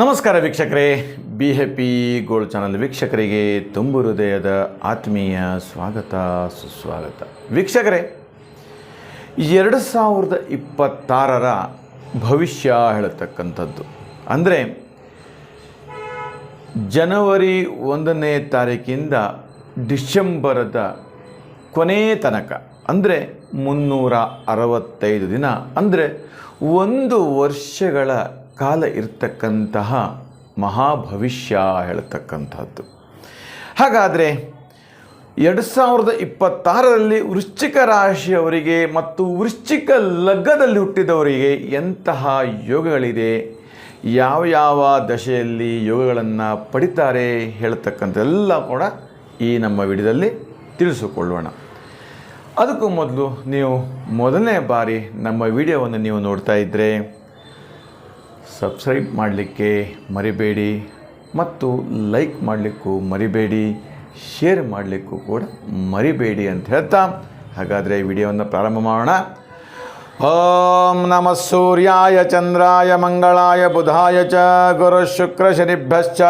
ನಮಸ್ಕಾರ ವೀಕ್ಷಕರೇ. B happy gold channel ವೀಕ್ಷಕರಿಗೆ ತುಂಬು ಹೃದಯದ ಆತ್ಮೀಯ ಸ್ವಾಗತ, ಸುಸ್ವಾಗತ. ವೀಕ್ಷಕರೇ, ಎರಡು ಸಾವಿರದ ಇಪ್ಪತ್ತಾರರ ಭವಿಷ್ಯ ಹೇಳತಕ್ಕಂಥದ್ದು. ಅಂದರೆ, ಜನವರಿ ಒಂದನೇ ತಾರೀಕಿಂದ ಡಿಸೆಂಬರದ ಕೊನೆಯ ತನಕ, ಅಂದರೆ ಮುನ್ನೂರ ಅರವತ್ತೈದು ದಿನ, ಅಂದರೆ ಒಂದು ವರ್ಷಗಳ ಕಾಲ ಇರ್ತಕ್ಕಂತಹ ಮಹಾಭವಿಷ್ಯ ಹೇಳ್ತಕ್ಕಂಥದ್ದು. ಹಾಗಾದರೆ ಎರಡು ಸಾವಿರದ ಇಪ್ಪತ್ತಾರರಲ್ಲಿ ವೃಶ್ಚಿಕ ರಾಶಿಯವರಿಗೆ ಮತ್ತು ವೃಶ್ಚಿಕ ಲಗ್ನದಲ್ಲಿ ಹುಟ್ಟಿದವರಿಗೆ ಎಂತಹ ಯೋಗಗಳಿದೆ? ಯಾವ ಯಾವ ದಶೆಯಲ್ಲಿ ಯೋಗಗಳನ್ನು ಪಡಿತಾರೆ ಹೇಳ್ತಕ್ಕಂಥದ್ದೆಲ್ಲ ಕೂಡ ಈ ನಮ್ಮ ವಿಡಿಯೋದಲ್ಲಿ ತಿಳಿಸಿಕೊಳ್ಳೋಣ. ಅದಕ್ಕೂ ಮೊದಲು ನೀವು ಮೊದಲನೇ ಬಾರಿ ನಮ್ಮ ವಿಡಿಯೋವನ್ನು ನೀವು ನೋಡ್ತಾ ಇದ್ದರೆ ಸಬ್ಸ್ಕ್ರೈಬ್ ಮಾಡಲಿಕ್ಕೆ ಮರಿಬೇಡಿ ಮತ್ತು ಲೈಕ್ ಮಾಡಲಿಕ್ಕೂ ಮರಿಬೇಡಿ, ಶೇರ್ ಮಾಡಲಿಕ್ಕೂ ಕೂಡ ಮರಿಬೇಡಿ ಅಂತ ಹೇಳ್ತಾ ಹಾಗಾದರೆ ವಿಡಿಯೋವನ್ನು ಪ್ರಾರಂಭ ಮಾಡೋಣ. ಓಂ ನಮಃ ಸೂರ್ಯಾಯ, ಚಂದ್ರಾಯ, ಮಂಗಳಾಯ, ಬುಧಾಯ ಚ, ಗುರು ಶುಕ್ರ ಶನಿಭ್ಯಶ್ಚ,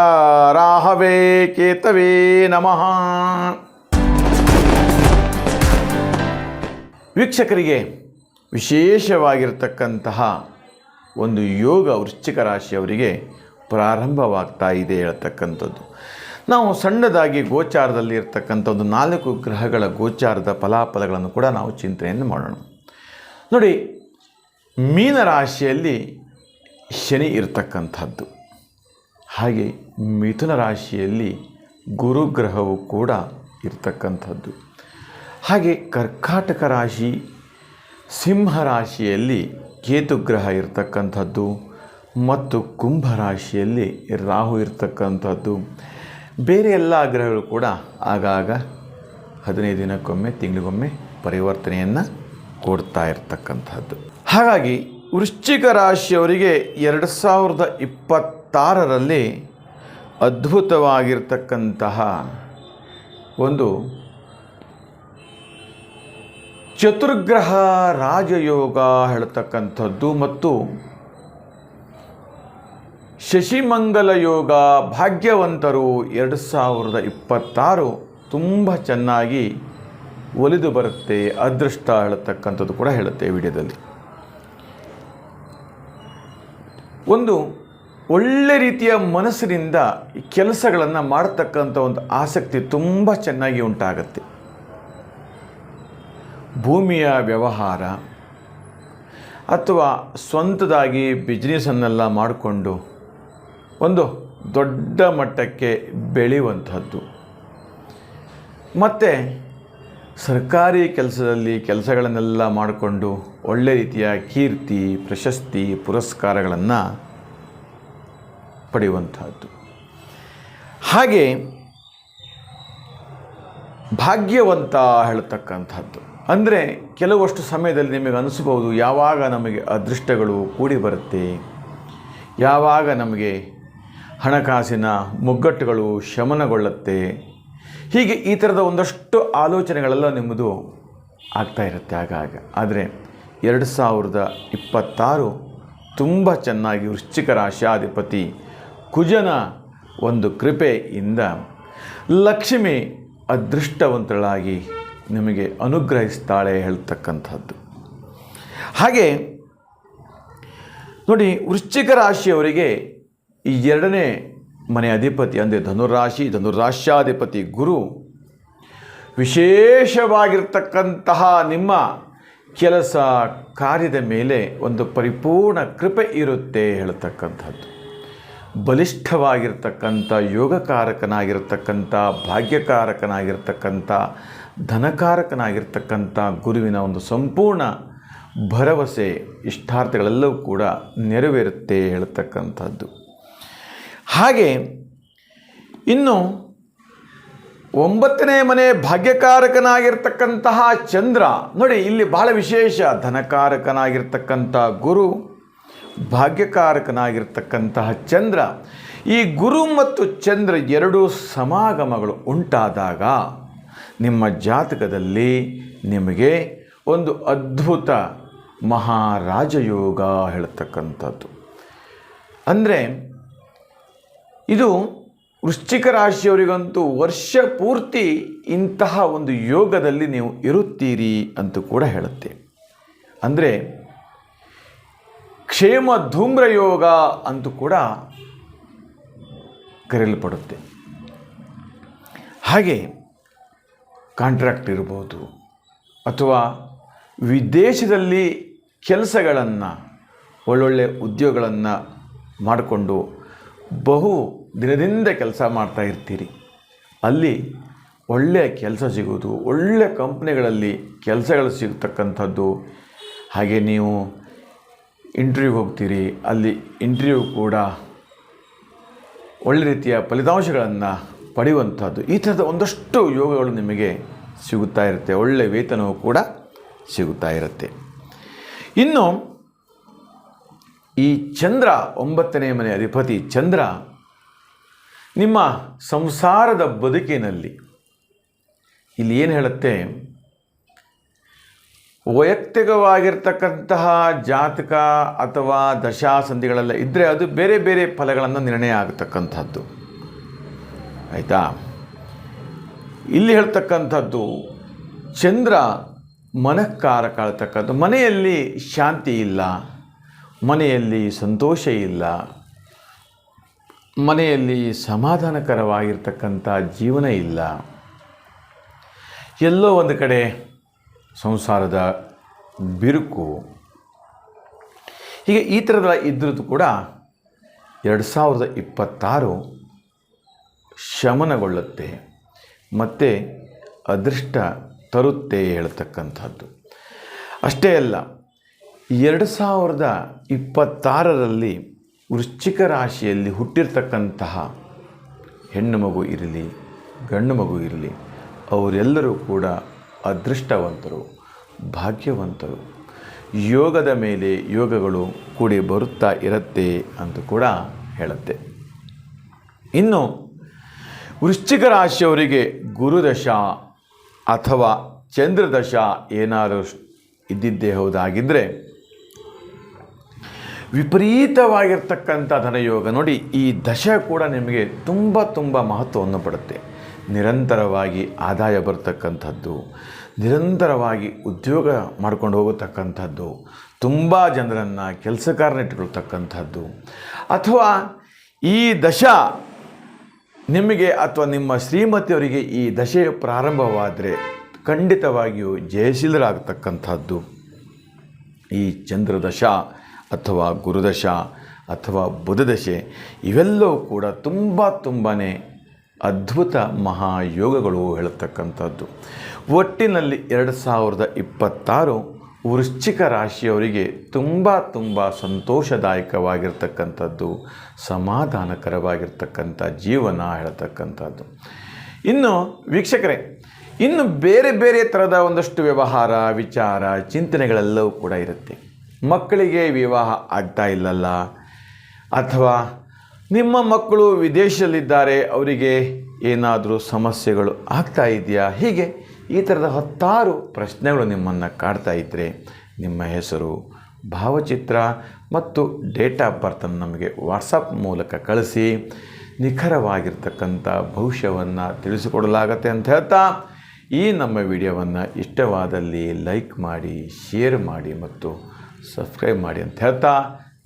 ರಾಹವೇ ಕೇತವೇ ನಮಃ. ವೀಕ್ಷಕರಿಗೆ ವಿಶೇಷವಾಗಿರ್ತಕ್ಕಂತಹ ಒಂದು ಯೋಗ ವೃಶ್ಚಿಕ ರಾಶಿಯವರಿಗೆ ಪ್ರಾರಂಭವಾಗ್ತಾ ಇದೆ ಹೇಳ್ತಕ್ಕಂಥದ್ದು. ನಾವು ಸಣ್ಣದಾಗಿ ಗೋಚಾರದಲ್ಲಿ ಇರ್ತಕ್ಕಂಥ ಒಂದು ನಾಲ್ಕು ಗ್ರಹಗಳ ಗೋಚಾರದ ಫಲಾಫಲಗಳನ್ನು ಕೂಡ ನಾವು ಚಿಂತನೆಯನ್ನು ಮಾಡೋಣ. ನೋಡಿ ಮೀನರಾಶಿಯಲ್ಲಿ ಶನಿ ಇರ್ತಕ್ಕಂಥದ್ದು. ಹಾಗೆ ಮಿಥುನ ರಾಶಿಯಲ್ಲಿ ಗುರುಗ್ರಹವು ಕೂಡ ಇರ್ತಕ್ಕಂಥದ್ದು. ಹಾಗೆ ಕರ್ಕಾಟಕ ರಾಶಿ, ಸಿಂಹ ರಾಶಿಯಲ್ಲಿ ಕೇತುಗ್ರಹ ಇರ್ತಕ್ಕಂಥದ್ದು ಮತ್ತು ಕುಂಭರಾಶಿಯಲ್ಲಿ ರಾಹು ಇರ್ತಕ್ಕಂಥದ್ದು. ಬೇರೆ ಎಲ್ಲ ಗ್ರಹಗಳು ಕೂಡ ಆಗಾಗ ಹದಿನೈದು ದಿನಕ್ಕೊಮ್ಮೆ, ತಿಂಗಳಿಗೊಮ್ಮೆ ಪರಿವರ್ತನೆಯನ್ನು ಕೊಡ್ತಾ ಇರ್ತಕ್ಕಂಥದ್ದು. ಹಾಗಾಗಿ ವೃಶ್ಚಿಕ ರಾಶಿಯವರಿಗೆ ಎರಡು ಸಾವಿರದ ಇಪ್ಪತ್ತಾರರಲ್ಲಿ ಅದ್ಭುತವಾಗಿರ್ತಕ್ಕಂತಹ ಒಂದು ಚತುರ್ಗ್ರಹ ರಾಜಯೋಗ ಹೇಳ್ತಕ್ಕಂಥದ್ದು ಮತ್ತು ಶಶಿಮಂಗಲ ಯೋಗ ಭಾಗ್ಯವಂತರು ಎರಡು ಸಾವಿರದ ಇಪ್ಪತ್ತಾರು ತುಂಬ ಚೆನ್ನಾಗಿ ಒಲಿದು ಬರುತ್ತೆ, ಅದೃಷ್ಟ ಹೇಳತಕ್ಕಂಥದ್ದು ಕೂಡ ಹೇಳುತ್ತೆ ವಿಡಿಯೋದಲ್ಲಿ. ಒಂದು ಒಳ್ಳೆ ರೀತಿಯ ಮನಸ್ಸಿನಿಂದ ಕೆಲಸಗಳನ್ನು ಮಾಡತಕ್ಕಂಥ ಒಂದು ಆಸಕ್ತಿ ತುಂಬ ಚೆನ್ನಾಗಿ ಉಂಟಾಗತ್ತೆ. ಭೂಮಿಯ ವ್ಯವಹಾರ ಅಥವಾ ಸ್ವಂತದಾಗಿ ಬಿಸ್ನೆಸ್ಸನ್ನೆಲ್ಲ ಮಾಡಿಕೊಂಡು ಒಂದು ದೊಡ್ಡ ಮಟ್ಟಕ್ಕೆ ಬೆಳೆಯುವಂಥದ್ದು. ಮತ್ತು ಸರ್ಕಾರಿ ಕೆಲಸದಲ್ಲಿ ಕೆಲಸಗಳನ್ನೆಲ್ಲ ಮಾಡಿಕೊಂಡು ಒಳ್ಳೆ ರೀತಿಯ ಕೀರ್ತಿ, ಪ್ರಶಸ್ತಿ, ಪುರಸ್ಕಾರಗಳನ್ನು ಪಡೆಯುವಂಥದ್ದು. ಹಾಗೆ ಭಾಗ್ಯವಂತ ಹೇಳ್ತಕ್ಕಂಥದ್ದು. ಅಂದರೆ ಕೆಲವಷ್ಟು ಸಮಯದಲ್ಲಿ ನಿಮಗೆ ಅನಿಸ್ಬೋದು ಯಾವಾಗ ನಮಗೆ ಅದೃಷ್ಟಗಳು ಕೂಡಿ ಬರುತ್ತೆ, ಯಾವಾಗ ನಮಗೆ ಹಣಕಾಸಿನ ಮುಗ್ಗಟ್ಟುಗಳು ಶಮನಗೊಳ್ಳುತ್ತೆ. ಹೀಗೆ ಈ ಥರದ ಒಂದಷ್ಟು ಆಲೋಚನೆಗಳೆಲ್ಲ ನಿಮ್ಮದು ಆಗ್ತಾ ಇರುತ್ತೆ ಆಗಾಗ. ಆದರೆ ಎರಡು ಸಾವಿರದ ಇಪ್ಪತ್ತಾರು ತುಂಬ ಚೆನ್ನಾಗಿ ವೃಶ್ಚಿಕ ರಾಶಾಧಿಪತಿ ಕುಜನ ಒಂದು ಕೃಪೆಯಿಂದ ಲಕ್ಷ್ಮಿ ಅದೃಷ್ಟವಂತಳಾಗಿ ನಿಮಗೆ ಅನುಗ್ರಹಿಸ್ತಾಳೆ ಹೇಳ್ತಕ್ಕಂಥದ್ದು. ಹಾಗೆ, ನೋಡಿ, ವೃಶ್ಚಿಕ ರಾಶಿಯವರಿಗೆ ಈ ಎರಡನೇ ಮನೆ ಅಧಿಪತಿ, ಅಂದರೆ ಧನುರಾಶಿ ಧನುರಾಶ್ಯಾಧಿಪತಿ ಗುರು ವಿಶೇಷವಾಗಿರ್ತಕ್ಕಂತಹ ನಿಮ್ಮ ಕೆಲಸ ಕಾರ್ಯದ ಮೇಲೆ ಒಂದು ಪರಿಪೂರ್ಣ ಕೃಪೆ ಇರುತ್ತೆ ಹೇಳ್ತಕ್ಕಂಥದ್ದು. ಬಲಿಷ್ಠವಾಗಿರ್ತಕ್ಕಂಥ ಯೋಗಕಾರಕನಾಗಿರ್ತಕ್ಕಂಥ, ಭಾಗ್ಯಕಾರಕನಾಗಿರ್ತಕ್ಕಂಥ ಧನಕಾರಕನಾಗಿರ್ತಕ್ಕಂಥ ಗುರುವಿನ ಒಂದು ಸಂಪೂರ್ಣ ಭರವಸೆ, ಇಷ್ಟಾರ್ಥಗಳೆಲ್ಲವೂ ಕೂಡ ನೆರವೇರುತ್ತೆ ಹೇಳ್ತಕ್ಕಂಥದ್ದು. ಹಾಗೆ ಇನ್ನು ಒಂಬತ್ತನೇ ಮನೆ ಭಾಗ್ಯಕಾರಕನಾಗಿರ್ತಕ್ಕಂತಹ ಚಂದ್ರ, ನೋಡಿ ಇಲ್ಲಿ ಬಹಳ ವಿಶೇಷ ಧನಕಾರಕನಾಗಿರ್ತಕ್ಕಂಥ ಗುರು, ಭಾಗ್ಯಕಾರಕನಾಗಿರ್ತಕ್ಕಂತಹ ಚಂದ್ರ. ಈ ಗುರು ಮತ್ತು ಚಂದ್ರ ಎರಡೂ ಸಮಾಗಮಗಳು ಉಂಟಾದಾಗ ನಿಮ್ಮ ಜಾತಕದಲ್ಲಿ ನಿಮಗೆ ಒಂದು ಅದ್ಭುತ ಮಹಾರಾಜಯೋಗ ಹೇಳ್ತಕ್ಕಂಥದ್ದು. ಅಂದರೆ ಇದು ವೃಶ್ಚಿಕ ರಾಶಿಯವರಿಗಂತೂ ವರ್ಷ ಪೂರ್ತಿ ಇಂತಹ ಒಂದು ಯೋಗದಲ್ಲಿ ನೀವು ಇರುತ್ತೀರಿ ಅಂತ ಕೂಡ ಹೇಳುತ್ತೆ. ಅಂದರೆ ಕ್ಷೇಮ ಧೂಮ್ರ ಯೋಗ ಅಂತೂ ಕೂಡ ಕರೆಯಲ್ಪಡುತ್ತೆ. ಹಾಗೆ ಕಾಂಟ್ರಾಕ್ಟ್ ಇರ್ಬೋದು ಅಥವಾ ವಿದೇಶದಲ್ಲಿ ಕೆಲಸಗಳನ್ನು, ಒಳ್ಳೊಳ್ಳೆ ಉದ್ಯೋಗಗಳನ್ನು ಮಾಡಿಕೊಂಡು ಬಹು ದಿನದಿಂದ ಕೆಲಸ ಮಾಡ್ತಾ ಇರ್ತೀರಿ. ಅಲ್ಲಿ ಒಳ್ಳೆಯ ಕೆಲಸ ಸಿಗೋದು ಒಳ್ಳೆಯ ಕಂಪ್ನಿಗಳಲ್ಲಿ ಕೆಲಸಗಳು ಸಿಗ್ತಕ್ಕಂಥದ್ದು. ಹಾಗೆ ನೀವು ಇಂಟರ್ವ್ಯೂಗೆ ಹೋಗ್ತೀರಿ, ಅಲ್ಲಿ ಇಂಟರ್ವ್ಯೂ ಕೂಡ ಒಳ್ಳೆ ರೀತಿಯ ಫಲಿತಾಂಶಗಳನ್ನು ಪಡೆಯುವಂಥದ್ದು. ಈ ಥರದ ಒಂದಷ್ಟು ಯೋಗಗಳು ನಿಮಗೆ ಸಿಗುತ್ತಾ ಇರುತ್ತೆ. ಒಳ್ಳೆಯ ವೇತನವೂ ಕೂಡ ಸಿಗುತ್ತಾ ಇರುತ್ತೆ. ಇನ್ನು, ಈ ಚಂದ್ರ ಒಂಬತ್ತನೇ ಮನೆ ಅಧಿಪತಿ ಚಂದ್ರ, ನಿಮ್ಮ ಸಂಸಾರದ ಬದುಕಿನಲ್ಲಿ ಇಲ್ಲಿ ಏನು ಹೇಳುತ್ತೆ? ವೈಯಕ್ತಿಕವಾಗಿರ್ತಕ್ಕಂತಹ ಜಾತಕ ಅಥವಾ ದಶಾಸಂಧಿಗಳೆಲ್ಲ ಇದ್ದರೆ ಅದು ಬೇರೆ ಬೇರೆ ಫಲಗಳನ್ನು ನಿರ್ಣಯ ಆಗತಕ್ಕಂಥದ್ದು. ಆಯಿತಾ? ಇಲ್ಲಿ ಹೇಳ್ತಕ್ಕಂಥದ್ದು, ಚಂದ್ರ ಮನಃಕಾರಕ ಹೇಳ್ತಕ್ಕಂಥ ಮನೆಯಲ್ಲಿ ಶಾಂತಿ ಇಲ್ಲ, ಮನೆಯಲ್ಲಿ ಸಂತೋಷ ಇಲ್ಲ, ಮನೆಯಲ್ಲಿ ಸಮಾಧಾನಕರವಾಗಿರ್ತಕ್ಕಂಥ ಜೀವನ ಇಲ್ಲ. ಎಲ್ಲೋ ಒಂದು ಕಡೆ ಸಂಸಾರದ ಬಿರುಕು. ಹೀಗೆ ಈ ಥರದ ಇದ್ರದ್ದು ಕೂಡ ಎರಡು ಸಾವಿರದ ಇಪ್ಪತ್ತಾರು ಶಮನಗೊಳ್ಳುತ್ತೆ, ಮತ್ತು ಅದೃಷ್ಟ ತರುತ್ತೆ ಹೇಳ್ತಕ್ಕಂಥದ್ದು. ಅಷ್ಟೇ ಅಲ್ಲ, ಎರಡು ಸಾವಿರದ ಇಪ್ಪತ್ತಾರರಲ್ಲಿ ವೃಶ್ಚಿಕ ರಾಶಿಯಲ್ಲಿ ಹುಟ್ಟಿರ್ತಕ್ಕಂತಹ ಹೆಣ್ಣು ಮಗು ಇರಲಿ, ಗಂಡು ಮಗು ಇರಲಿ, ಅವರೆಲ್ಲರೂ ಕೂಡ ಅದೃಷ್ಟವಂತರು, ಭಾಗ್ಯವಂತರು. ಯೋಗದ ಮೇಲೆ ಯೋಗಗಳು ಕೂಡಿ ಬರುತ್ತಾ ಇರುತ್ತೆ ಅಂತ ಕೂಡ ಹೇಳುತ್ತೆ. ಇನ್ನು ವೃಶ್ಚಿಕ ರಾಶಿಯವರಿಗೆ ಗುರುದಶ ಅಥವಾ ಚಂದ್ರದಶ ಏನಾದರೂ ಇದ್ದಿದ್ದೇ ಹೌದಾಗಿದ್ದರೆ ವಿಪರೀತವಾಗಿರ್ತಕ್ಕಂಥ ಧನಯೋಗ ನೋಡಿ, ಈ ದಶ ಕೂಡ ನಿಮಗೆ ತುಂಬ ತುಂಬ ಮಹತ್ವವನ್ನು ಪಡುತ್ತೆ. ನಿರಂತರವಾಗಿ ಆದಾಯ ಬರ್ತಕ್ಕಂಥದ್ದು, ನಿರಂತರವಾಗಿ ಉದ್ಯೋಗ ಮಾಡ್ಕೊಂಡು ಹೋಗತಕ್ಕಂಥದ್ದು, ತುಂಬ ಜನರನ್ನು ಕೆಲಸಕಾರನಿಟ್ಟುಕೊಳ್ತಕ್ಕಂಥದ್ದು ಅಥವಾ ಈ ದಶ ನಿಮಗೆ ಅಥವಾ ನಿಮ್ಮ ಶ್ರೀಮತಿಯವರಿಗೆ ಈ ದಶೆ ಪ್ರಾರಂಭವಾದರೆ ಖಂಡಿತವಾಗಿಯೂ ಜಯಶೀಲರಾಗತಕ್ಕಂಥದ್ದು. ಈ ಚಂದ್ರದಶ ಅಥವಾ ಗುರುದಶ ಅಥವಾ ಬುಧದಶೆ ಇವೆಲ್ಲವೂ ಕೂಡ ತುಂಬ ತುಂಬಾ ಅದ್ಭುತ ಮಹಾಯೋಗಗಳು ಹೇಳತಕ್ಕಂಥದ್ದು. ಒಟ್ಟಿನಲ್ಲಿ ಎರಡು ಸಾವಿರದ ಇಪ್ಪತ್ತಾರು ವೃಶ್ಚಿಕ ರಾಶಿಯವರಿಗೆ ತುಂಬ ತುಂಬ ಸಂತೋಷದಾಯಕವಾಗಿರ್ತಕ್ಕಂಥದ್ದು, ಸಮಾಧಾನಕರವಾಗಿರ್ತಕ್ಕಂಥ ಜೀವನ ಹೇಳ್ತಕ್ಕಂಥದ್ದು. ಇನ್ನು ವೀಕ್ಷಕರೇ, ಇನ್ನು ಬೇರೆ ಬೇರೆ ಥರದ ಒಂದಷ್ಟು ವ್ಯವಹಾರ, ವಿಚಾರ, ಚಿಂತನೆಗಳೆಲ್ಲವೂ ಕೂಡ ಇರುತ್ತೆ. ಮಕ್ಕಳಿಗೆ ವಿವಾಹ ಆಗ್ತಾ ಇಲ್ಲಲ್ಲ, ಅಥವಾ ನಿಮ್ಮ ಮಕ್ಕಳು ವಿದೇಶದಲ್ಲಿದ್ದಾರೆ, ಅವರಿಗೆ ಏನಾದರೂ ಸಮಸ್ಯೆಗಳು ಆಗ್ತಾ ಇದೆಯಾ? ಹೀಗೆ ಈ ಥರದ ಹತ್ತಾರು ಪ್ರಶ್ನೆಗಳು ನಿಮ್ಮನ್ನು ಕಾಡ್ತಾ ಇದ್ದರೆ ನಿಮ್ಮ ಹೆಸರು, ಭಾವಚಿತ್ರ ಮತ್ತು ಡೇಟ್ ಆಫ್ ಬರ್ತನ್ನು ನಮಗೆ ವಾಟ್ಸಪ್ ಮೂಲಕ ಕಳಿಸಿ. ನಿಖರವಾಗಿರ್ತಕ್ಕಂಥ ಭವಿಷ್ಯವನ್ನು ತಿಳಿಸಿಕೊಡಲಾಗತ್ತೆ ಅಂತ ಹೇಳ್ತಾ, ಈ ನಮ್ಮ ವಿಡಿಯೋವನ್ನು ಇಷ್ಟವಾದಲ್ಲಿ ಲೈಕ್ ಮಾಡಿ, ಶೇರ್ ಮಾಡಿ ಮತ್ತು ಸಬ್ಸ್ಕ್ರೈಬ್ ಮಾಡಿ ಅಂತ ಹೇಳ್ತಾ,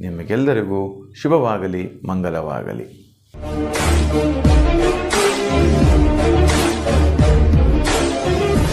ನಿಮಗೆಲ್ಲರಿಗೂ ಶುಭವಾಗಲಿ, ಮಂಗಲವಾಗಲಿ.